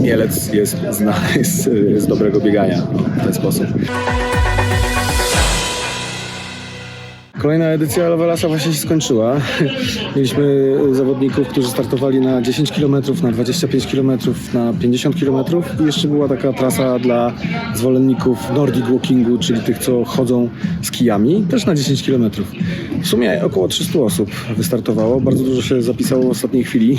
Mielec jest znany z, z dobrego biegania w ten sposób. Kolejna edycja Lovelasa właśnie się skończyła. Mieliśmy zawodników, którzy startowali na 10 km, na 25 km, na 50 km i jeszcze była taka trasa dla zwolenników Nordic Walkingu, czyli tych, co chodzą z kijami, też na 10 km. W sumie około 300 osób wystartowało. Bardzo dużo się zapisało w ostatniej chwili.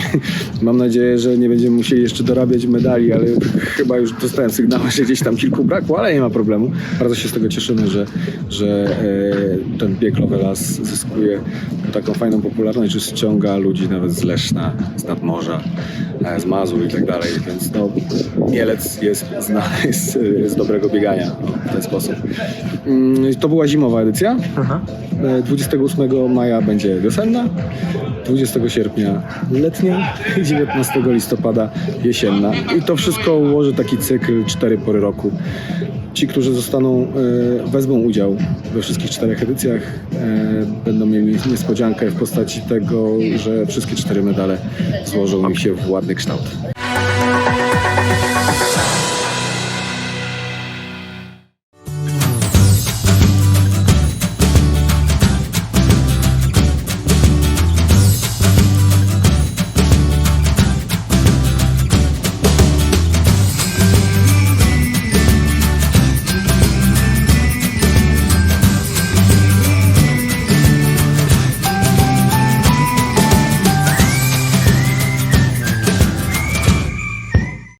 Mam nadzieję, że nie będziemy musieli jeszcze dorabiać medali, ale chyba już dostałem sygnał, że gdzieś tam kilku brakło, ale nie ma problemu. Bardzo się z tego cieszymy, że, że e, ten bieg Lovelas zyskuje taką fajną popularność, że ściąga ludzi nawet z Leszna, z nadmorza, e, z Mazur i tak dalej, więc no, Mielec jest znany z, z dobrego biegania w ten sposób. Mm, To była zimowa edycja. E, 28 maja będzie wiosenna, 20 sierpnia letnia i 19 listopada jesienna. I to wszystko ułoży taki cykl cztery pory roku. Ci, którzy zostaną, e, wezmą udział we wszystkich czterech edycjach, e, będą mieli niespodziankę w postaci tego, że wszystkie cztery medale złożą im się w ładny kształt.